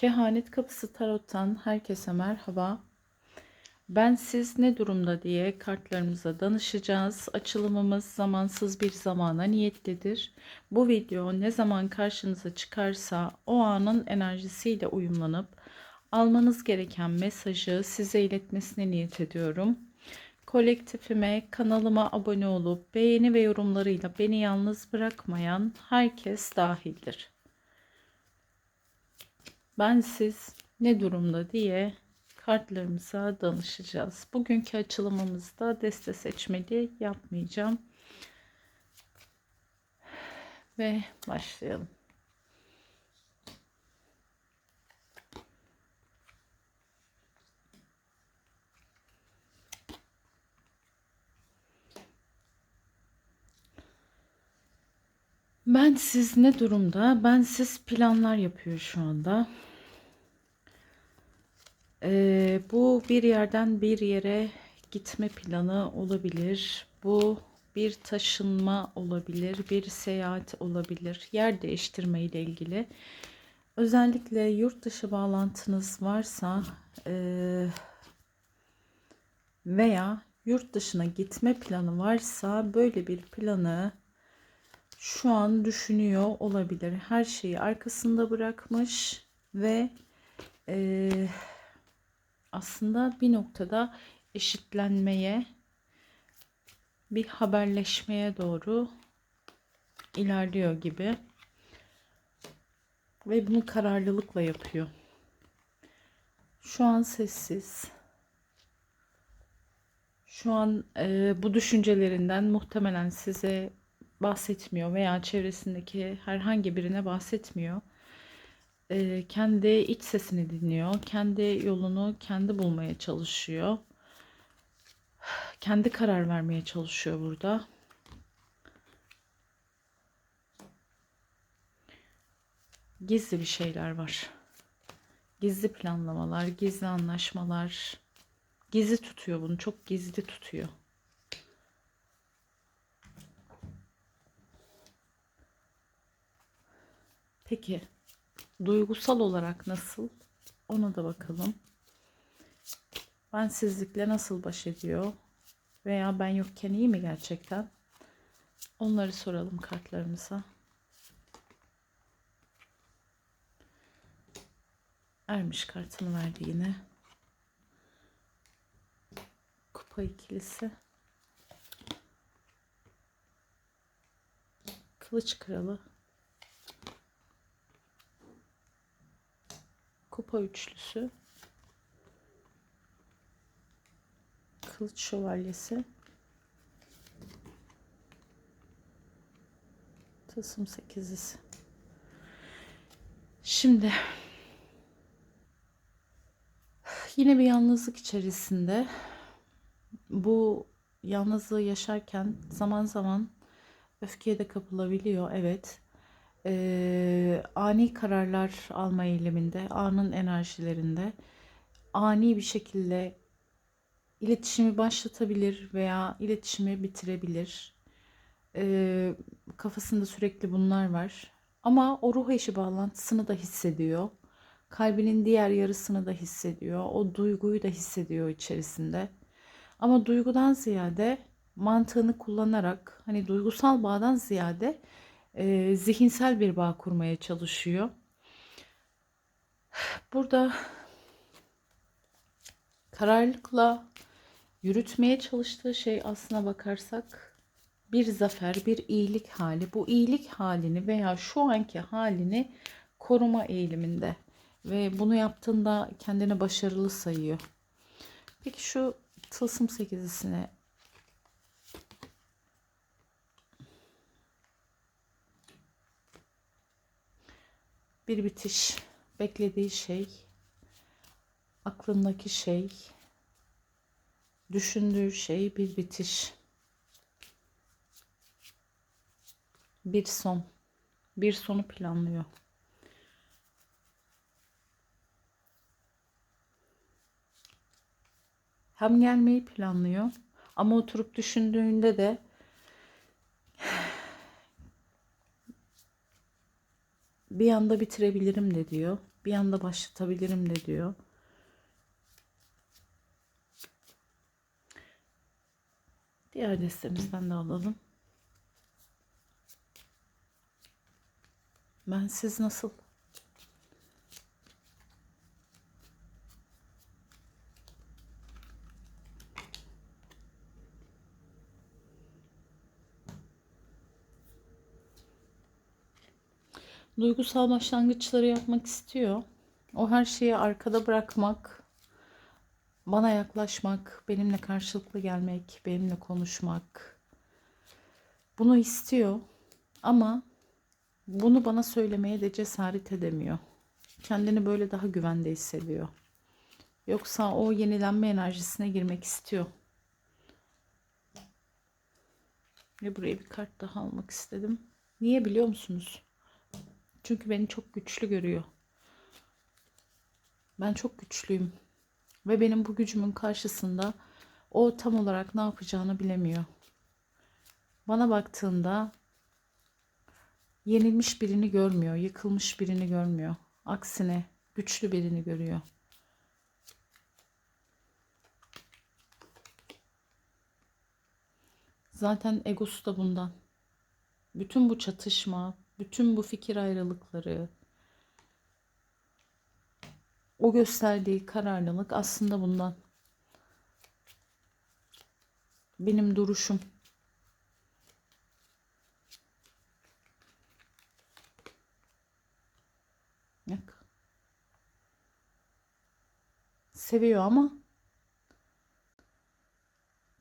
Kehanet Kapısı Tarot'tan herkese merhaba. Ben siz ne durumda diye kartlarımıza danışacağız. Açılımımız zamansız bir zamana niyetlidir. Bu video ne zaman karşınıza çıkarsa o anın enerjisiyle uyumlanıp almanız gereken mesajı size iletmesine niyet ediyorum. Kolektifime, kanalıma abone olup beğeni ve yorumlarıyla beni yalnız bırakmayan herkes dahildir. Ben siz ne durumda diye kartlarımıza danışacağız. Bugünkü açılımımızda deste seçmeli yapmayacağım. Ve başlayalım. Ben siz ne durumda? Ben siz planlar yapıyor şu anda. Ee, bu bir yerden bir yere gitme planı olabilir. Bu bir taşınma olabilir, bir seyahat olabilir, yer değiştirme ile ilgili. Özellikle yurt dışı bağlantınız varsa e, veya yurt dışına gitme planı varsa böyle bir planı şu an düşünüyor olabilir. Her şeyi arkasında bırakmış ve e, aslında bir noktada eşitlenmeye, bir haberleşmeye doğru ilerliyor gibi. Ve bunu kararlılıkla yapıyor. Şu an sessiz. Şu an e, bu düşüncelerinden muhtemelen size bahsetmiyor veya çevresindeki herhangi birine bahsetmiyor. Ee, kendi iç sesini dinliyor. Kendi yolunu kendi bulmaya çalışıyor. Kendi karar vermeye çalışıyor burada. Gizli bir şeyler var. Gizli planlamalar, gizli anlaşmalar. Gizli tutuyor bunu. Çok gizli tutuyor. Peki duygusal olarak nasıl? Ona da bakalım. Ben sizlikle nasıl baş ediyor? Veya ben yokken iyi mi gerçekten? Onları soralım kartlarımıza. Ermiş kartını verdi yine. Kupa ikilisi. Kılıç kralı. Kupa üçlüsü. Kılıç şövalyesi. Tılsım sekizlisi. Şimdi yine bir yalnızlık içerisinde bu yalnızlığı yaşarken zaman zaman öfkeye de kapılabiliyor. Evet e, ani kararlar alma eğiliminde, anın enerjilerinde ani bir şekilde iletişimi başlatabilir veya iletişimi bitirebilir. E, kafasında sürekli bunlar var. Ama o ruh eşi bağlantısını da hissediyor. Kalbinin diğer yarısını da hissediyor. O duyguyu da hissediyor içerisinde. Ama duygudan ziyade mantığını kullanarak hani duygusal bağdan ziyade e, zihinsel bir bağ kurmaya çalışıyor. Burada kararlılıkla yürütmeye çalıştığı şey aslına bakarsak bir zafer, bir iyilik hali. Bu iyilik halini veya şu anki halini koruma eğiliminde ve bunu yaptığında kendini başarılı sayıyor. Peki şu tılsım sekizisine bir bitiş, beklediği şey, aklındaki şey, düşündüğü şey bir bitiş. Bir son. Bir sonu planlıyor. Hem gelmeyi planlıyor ama oturup düşündüğünde de Bir anda bitirebilirim de diyor. Bir anda başlatabilirim de diyor. Diğer destemizden de alalım. Ben siz nasıl? Duygusal başlangıçları yapmak istiyor. O her şeyi arkada bırakmak, bana yaklaşmak, benimle karşılıklı gelmek, benimle konuşmak. Bunu istiyor ama bunu bana söylemeye de cesaret edemiyor. Kendini böyle daha güvende hissediyor. Yoksa o yenilenme enerjisine girmek istiyor. Ve buraya bir kart daha almak istedim. Niye biliyor musunuz? Çünkü beni çok güçlü görüyor. Ben çok güçlüyüm. Ve benim bu gücümün karşısında o tam olarak ne yapacağını bilemiyor. Bana baktığında yenilmiş birini görmüyor, yıkılmış birini görmüyor. Aksine güçlü birini görüyor. Zaten egosu da bundan. Bütün bu çatışma, bütün bu fikir ayrılıkları, o gösterdiği kararlılık aslında bundan. Benim duruşum. Bak. Seviyor ama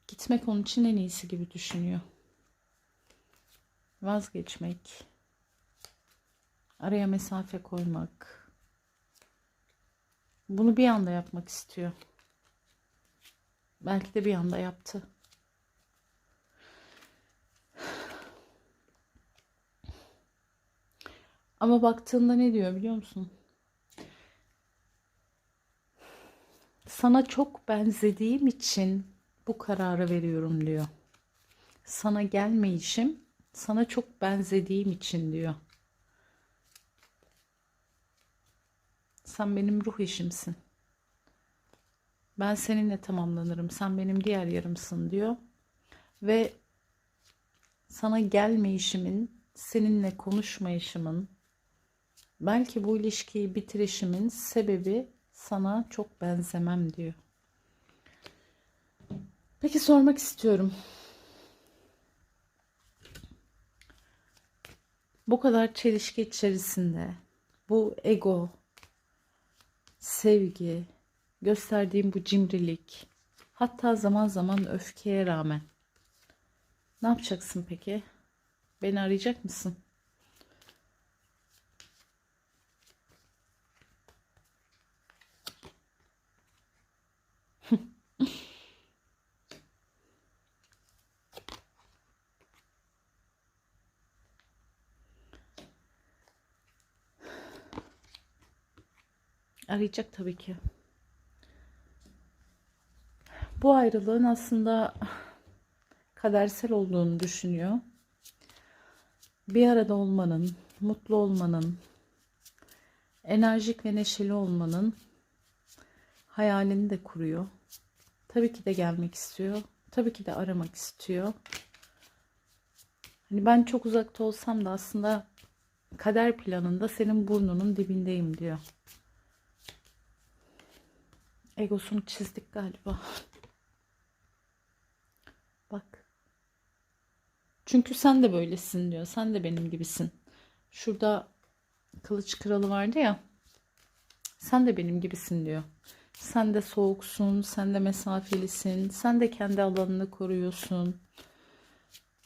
gitmek onun için en iyisi gibi düşünüyor. Vazgeçmek. Araya mesafe koymak. Bunu bir anda yapmak istiyor. Belki de bir anda yaptı. Ama baktığında ne diyor biliyor musun? Sana çok benzediğim için bu kararı veriyorum diyor. Sana gelmeyişim sana çok benzediğim için diyor. Sen benim ruh eşimsin. Ben seninle tamamlanırım. Sen benim diğer yarımsın diyor. Ve sana gelmeyişimin, seninle konuşmayışımın, belki bu ilişkiyi bitirişimin sebebi sana çok benzemem diyor. Peki sormak istiyorum. Bu kadar çelişki içerisinde bu ego, sevgi, gösterdiğim bu cimrilik, hatta zaman zaman öfkeye rağmen ne yapacaksın peki? Beni arayacak mısın? Arayacak tabii ki. Bu ayrılığın aslında kadersel olduğunu düşünüyor. Bir arada olmanın, mutlu olmanın, enerjik ve neşeli olmanın hayalini de kuruyor. Tabii ki de gelmek istiyor. Tabii ki de aramak istiyor. Hani ben çok uzakta olsam da aslında kader planında senin burnunun dibindeyim diyor. Egosunu çizdik galiba. Bak. Çünkü sen de böylesin diyor. Sen de benim gibisin. Şurada kılıç kralı vardı ya. Sen de benim gibisin diyor. Sen de soğuksun, sen de mesafelisin, sen de kendi alanını koruyorsun.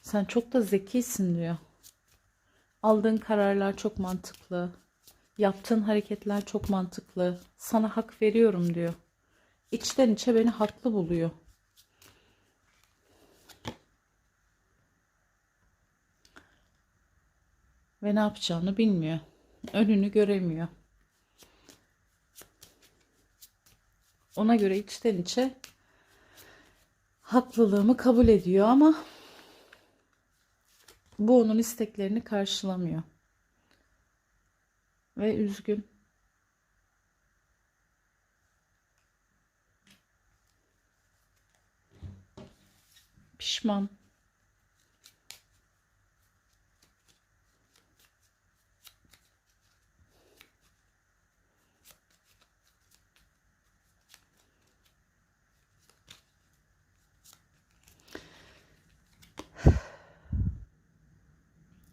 Sen çok da zekisin diyor. Aldığın kararlar çok mantıklı. Yaptığın hareketler çok mantıklı. Sana hak veriyorum diyor içten içe beni haklı buluyor. Ve ne yapacağını bilmiyor. Önünü göremiyor. Ona göre içten içe haklılığımı kabul ediyor ama bu onun isteklerini karşılamıyor. ve üzgün. Pişman.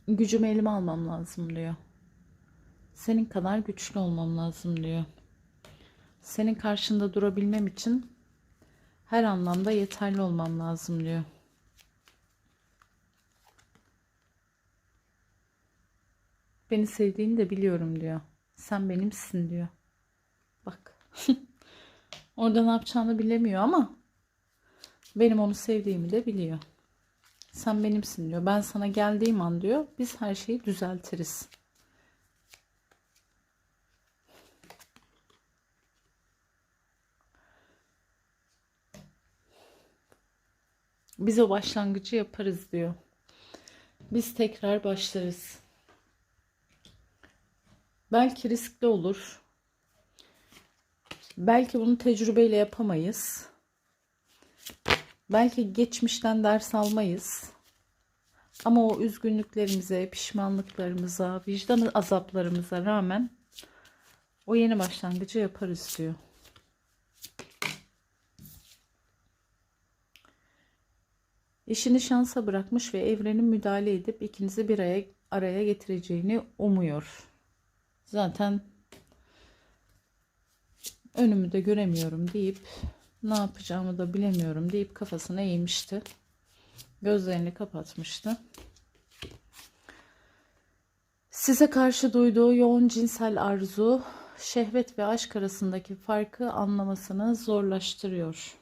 Gücümü elime almam lazım diyor. Senin kadar güçlü olmam lazım diyor. Senin karşında durabilmem için her anlamda yeterli olmam lazım diyor. Beni sevdiğini de biliyorum diyor. Sen benimsin diyor. Bak. Orada ne yapacağını bilemiyor ama benim onu sevdiğimi de biliyor. Sen benimsin diyor. Ben sana geldiğim an diyor. Biz her şeyi düzeltiriz. Biz o başlangıcı yaparız diyor. Biz tekrar başlarız. Belki riskli olur. Belki bunu tecrübeyle yapamayız. Belki geçmişten ders almayız. Ama o üzgünlüklerimize, pişmanlıklarımıza, vicdan azaplarımıza rağmen o yeni başlangıcı yaparız diyor. İşini şansa bırakmış ve evrenin müdahale edip ikinizi bir araya, araya getireceğini umuyor. Zaten önümü de göremiyorum deyip ne yapacağımı da bilemiyorum deyip kafasına eğmişti. Gözlerini kapatmıştı. Size karşı duyduğu yoğun cinsel arzu, şehvet ve aşk arasındaki farkı anlamasını zorlaştırıyor.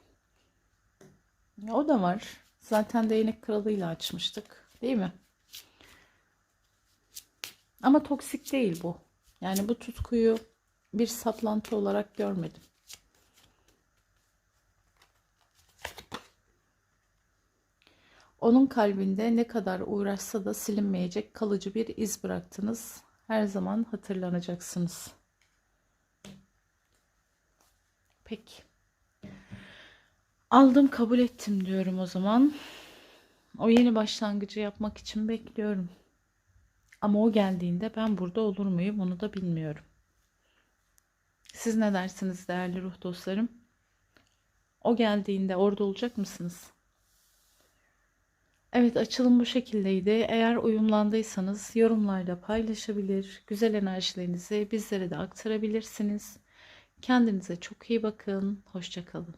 O da var. Zaten değnek kralıyla açmıştık. Değil mi? Ama toksik değil bu. Yani bu tutkuyu bir saplantı olarak görmedim. Onun kalbinde ne kadar uğraşsa da silinmeyecek kalıcı bir iz bıraktınız. Her zaman hatırlanacaksınız. Peki. Aldım kabul ettim diyorum o zaman. O yeni başlangıcı yapmak için bekliyorum. Ama o geldiğinde ben burada olur muyum onu da bilmiyorum. Siz ne dersiniz değerli ruh dostlarım? O geldiğinde orada olacak mısınız? Evet açılım bu şekildeydi. Eğer uyumlandıysanız yorumlarda paylaşabilir, güzel enerjilerinizi bizlere de aktarabilirsiniz. Kendinize çok iyi bakın. Hoşçakalın.